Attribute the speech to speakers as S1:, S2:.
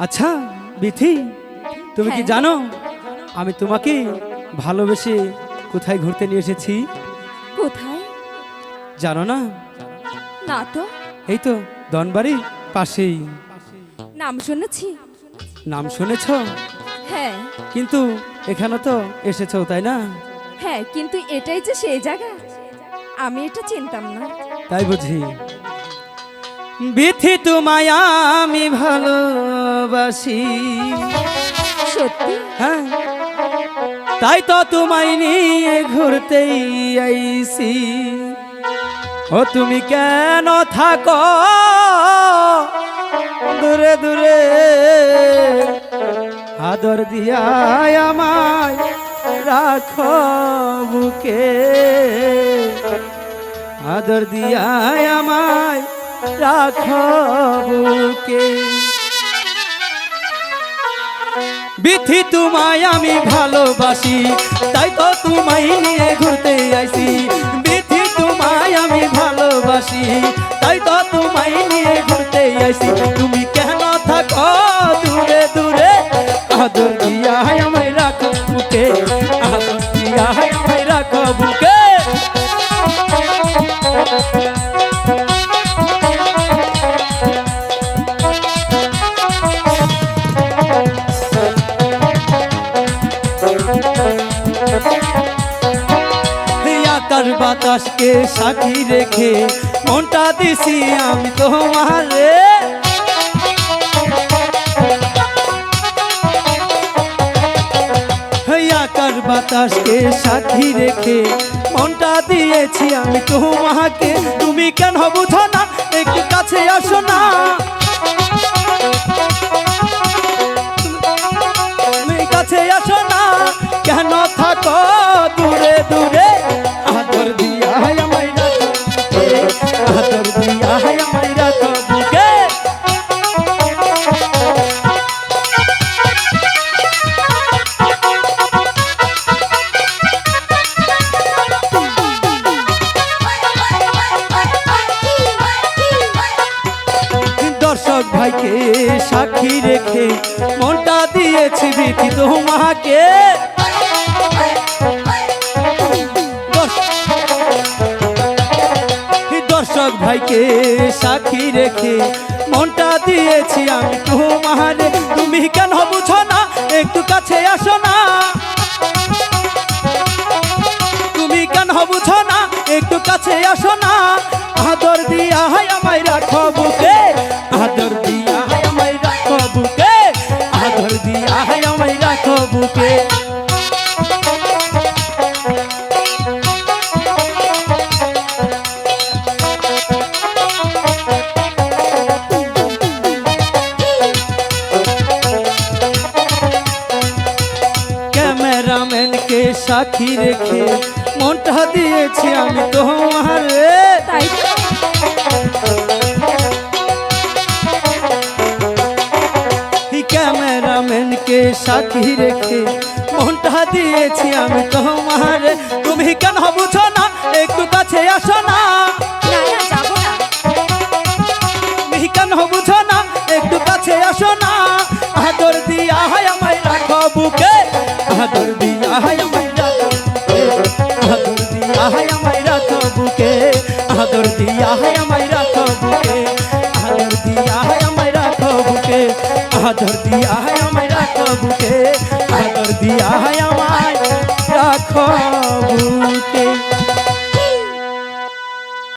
S1: আচ্ছা বিথি তুমি কি
S2: হ্যাঁ।
S1: জানো আমি তোমাকে ভালোবেসে কোথায় ঘুরতে নিয়ে এসেছি?
S2: কোথায়?
S1: জানো না?
S2: না তো।
S1: এই তো দনবাড়ি পাশেই।
S2: নাম শুনেছি?
S1: নাম শুনেছ?
S2: হ্যাঁ।
S1: কিন্তু এখানে তো এসেছ তাই না?
S2: হ্যাঁ কিন্তু এটাই যে সেই জায়গা আমি এটা চিনতাম না।
S1: তাই বুঝি। বিথি তোমায় আমি ভালোবাসি।
S2: সত্যি?
S1: হ্যাঁ। তাই তো তোমায় নিয়ে ঘুরতেই আইছি ও তুমি কেন থাকো? দূরে দূরে আদর দিয়া আমায় রাখো বুকে। আদর দিয়া রাখো বুকে। বিথি তোমায় আমি ভালোবাসি, তাই তো তোমায় নিয়ে ঘুরতে আইছি। বিথি তোমায় আমি ভালোবাসি, তাই তো তোমায় নিয়ে ঘুরতে আইছি। বাতাসকে সাক্ষী রেখে মনটা দিছি আমি তোমারে। বাতাসকে সাথী রেখে মনটা দিয়েছি আমি তোমাকে। তুমি কেন বুঝো না? একটু কাছে আসো না। মনটা দিয়েছি বিধি তোমাকে। দর্শ- দর্শক ভাইকে সাক্ষী রেখে মনটা দিয়েছি আমি তোমারে। তুমি কেন বুঝো না? একটু কাছে আসো না। তুমি কেন বুঝো না? একটু কাছে আসো না। আদর দিয়া হাই আমায় রাখো বুকে। বুকে ক্যামেরাম্যানকে সাক্ষী রেখে মনটা দিয়েছি আমি তোমারে
S2: তাই
S1: সাথী রেখে মনটা দিয়েছি আমি তোমার। তুমি কেন বুঝো না? একটু কাছে আসো না। কেন বুঝো না? একটু কাছে আসো না। আদর দিয়া হায় আমায় রাখো বুকে। আদর দিয়া হায় আমায় রাখো। আদর দিয়া হায় আমায় রাখো বুকে। আদর দিয়া হায় আমায় রাখো বুকে। আদর দিয়া হায় আমায় রাখো বুকে। আদর দিয়া হায় বুকে আদর দিয়া আমায় রাখো বুকে